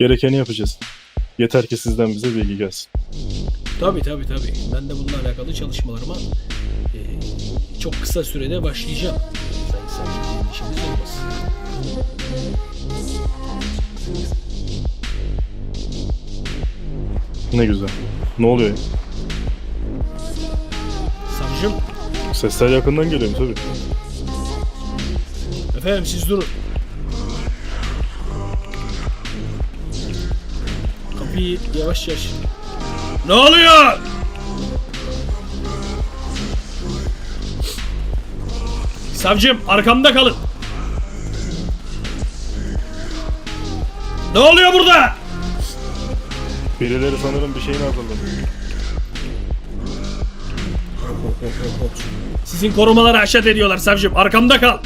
Gerekeni yapacağız. Yeter ki sizden bize bilgi gelsin. Tabii tabii tabii. Ben de bununla alakalı çalışmalarıma eee, çok kısa sürede başlayacağım. Sayın savcım, işimiz olmasın. Ne güzel. Ne oluyor? ya? Savcım, Sesler yakından geliyor tabii. efendim siz durun. Kapıyı yavaş yavaş. Ne oluyor? Savcım arkamda kalın. Ne oluyor burada? Birileri sanırım bir şeyini hazırladı. Sizin korumaları haşet ediyorlar savcım. Arkamda kal.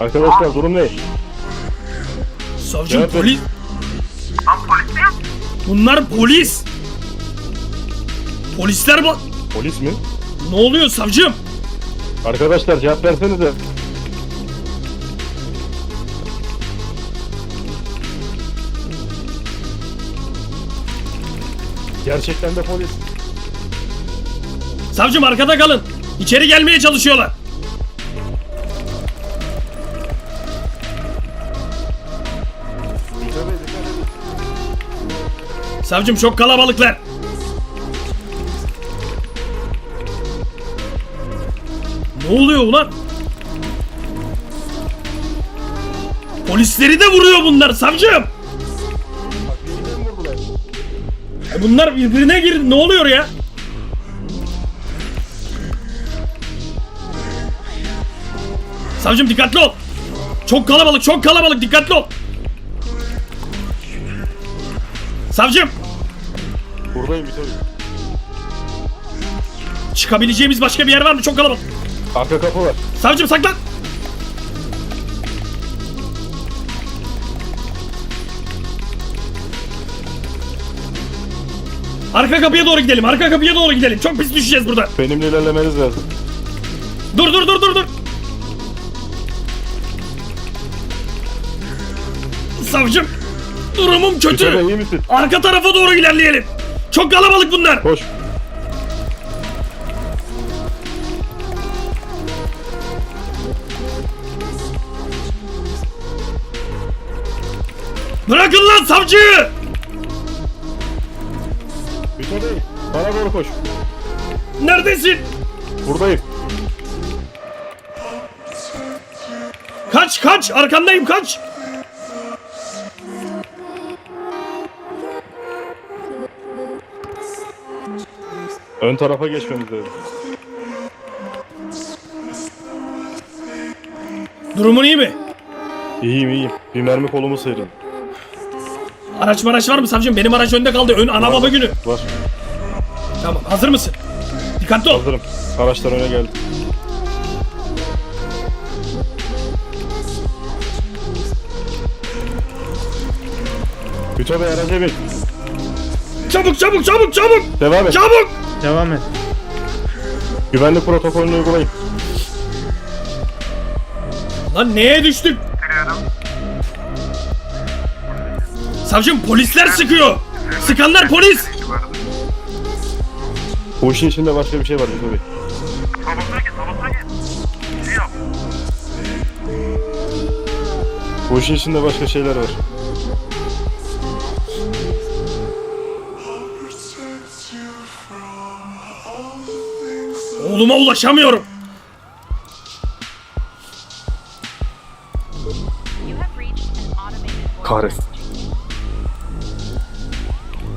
Arkadaşlar durum ne? Savcım Nerede? polis. Bunlar polis. Polisler bu. Polis mi? Ne oluyor savcım? Arkadaşlar cevap versenize. Gerçekten de polis. Savcım arkada kalın. İçeri gelmeye çalışıyorlar. Savcım çok kalabalıklar. Ne oluyor ulan? Polisleri de vuruyor bunlar savcım. E Bunlar birbirine gir. Ne oluyor ya? Savcım dikkatli ol. Çok kalabalık, çok kalabalık. Dikkatli ol. Savcım, Buradayım bir tabii. çıkabileceğimiz başka bir yer var mı? Çok kalabalık. Arka kapı var. Savcım saklan. Arka kapıya doğru gidelim. Arka kapıya doğru gidelim. Çok pis düşeceğiz burada. Benimle ilerlemeniz lazım. Dur dur dur dur dur. Savcım, durumum kötü. Bey iyi misin? Arka tarafa doğru ilerleyelim. Çok kalabalık bunlar. Koş. Bırakın lan savcıyı. Hüseyin Bey bana doğru koş. Neredesin? Buradayım. Kaç kaç arkandayım kaç. Ön tarafa geçmemiz lazım. Durumun iyi mi? İyiyim iyiyim. Bir mermi kolumu sıyırın. Araç maraç var mı savcım? Benim araç önde kaldı. Ön ana baba günü. Var. Tamam hazır mısın? Dikkatli ol. Hazırım. Araçlar öne geldi. Hüto Bey araca bin. Çabuk çabuk çabuk çabuk. Devam et. Çabuk. Devam et. Güvenlik protokolünü uygulayın. Lan neye düştük? Savcım polisler sıkıyor. Sıkanlar polis. Bu işin içinde başka bir şey var Hüto Bey. Bu işin içinde başka şeyler var. Oğluma ulaşamıyorum. Kahretsin.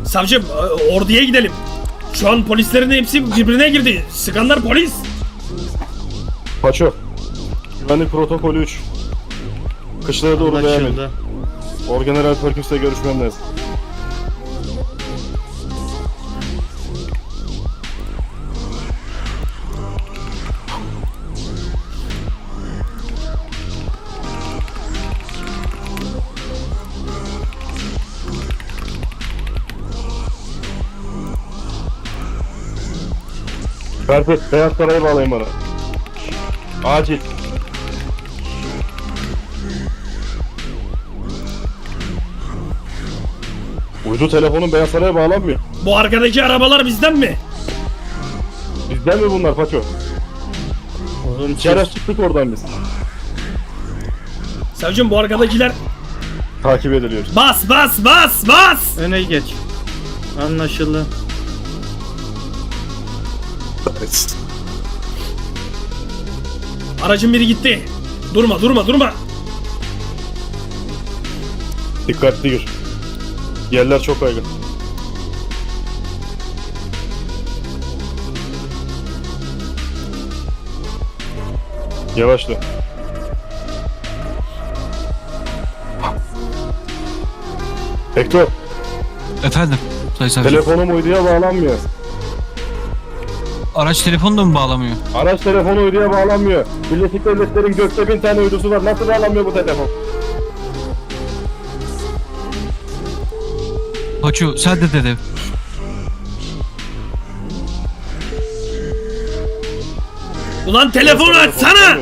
Savcım e, orduya gidelim. Şu an polislerin hepsi birbirine girdi. Sıkanlar polis. Paço. Güvenlik protokolü 3. Kışlara doğru devam edin. Orgeneral Perkins'le görüşmem lazım. Perfect. Beyaz Saray'a bağlayın bana. Acil. Uydu telefonun Beyaz Saray'a bağlanmıyor. Bu arkadaki arabalar bizden mi? Bizden mi bunlar Paço? İçeri çıktık oradan biz. Savcım bu arkadakiler Takip ediliyoruz. bas bas bas bas. Öne geç. Anlaşıldı. Aracın biri gitti. Durma durma durma. Dikkatli gir. Yerler çok kaygın. Yavaşla. Hector, Efendim Sayın telefonum uyduya bağlanmıyor. Araç telefonu da mı bağlamıyor? Araç telefonu uyduya bağlanmıyor. Birleşik Devletler'in gökte bin tane uydusu var. Nasıl bağlanmıyor bu telefon? Paço sen de dedi. Ulan telefonu açsana.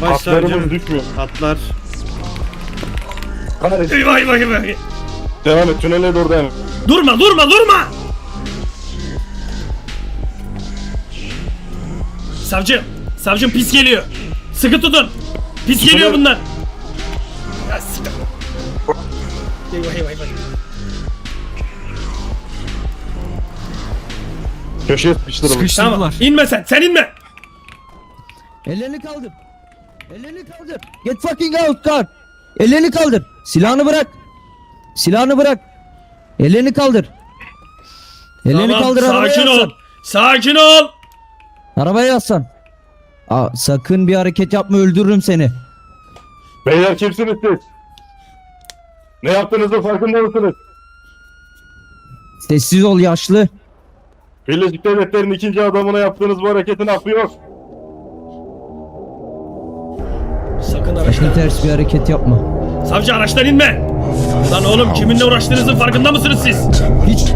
Hatlarımız Başsavcım düşmüyor. hatlar. Kahretsin. Eyvah eyvah eyvah. Devam et. Tünele doğru devam et. Durma durma durma. Savcım. Savcım pis geliyor. Sıkı tutun. Pis geliyor bunlar. Ya, sıkı. Eyvah eyvah eyvah. Köşeye. Sıkıştırdılar. Tamam. İnme sen. Sen inme. Ellerini kaldır. Ellerini kaldır. Get fucking out car. Ellerini kaldır. Silahını bırak. Silahını bırak. Ellerini kaldır. Ellerini Tamam, kaldır arabaya Sakin ol. yaslan. Sakin ol. Arabaya yaslan. Aa, sakın bir hareket yapma öldürürüm seni. Beyler kimsiniz siz? Ne yaptığınızın farkında mısınız? Sessiz ol yaşlı. Birleşik Devletler'in ikinci adamına yaptığınız bu hareketin affı yok. Sakın Sakın araçtan. ters bir hareket yapma. Savcı araçtan inme. Lan oğlum kiminle uğraştığınızın farkında mısınız siz? Hiç.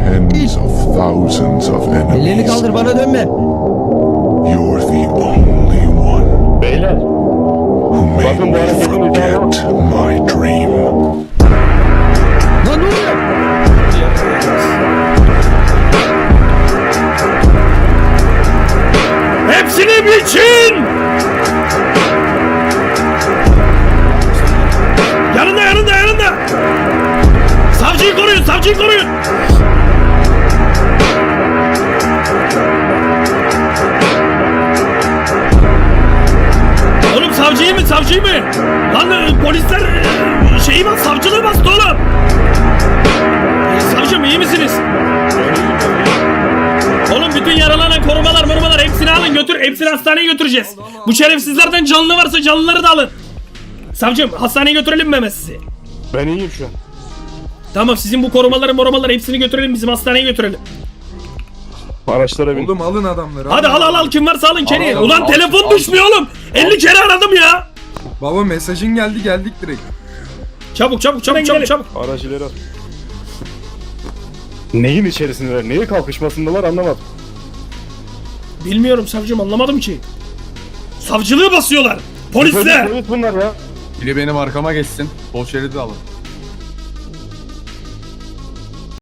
of Ellerini kaldır bana dönme. You're the only one Beyler who made Bakın bu me hareketin izahı my dream. Lan ne oluyor? Hepsini biçin! Lan e, polisler e, şeyi bas savcılığı bastı oğlum! Savcım iyi misiniz? Oğlum bütün yaralanan korumalar morumalar hepsini alın götür. Hepsini hastaneye götüreceğiz. Bu şerefsizlerden canlı varsa canlıları da alın. Savcım hastaneye götürelim mi hemen sizi? ben iyiyim şu an. Tamam sizin bu korumaları morumaları hepsini götürelim bizim hastaneye götürelim. Araçlara bin. Oğlum alın adamları. Hadi al al al kim varsa alın al, Ulan al, telefon al. düşmüyor oğlum. 50 kere aradım ya. Baba mesajın geldi geldik direkt. Çabuk çabuk çabuk çabuk çabuk. Araç ileri at. Neyin içerisindeler? Neyi kalkışmasındalar anlamadım. Bilmiyorum savcım anlamadım ki. Savcılığı basıyorlar. Polisler. Polis bunlar ya. Biri benim arkama geçsin. Sol şeridi alın.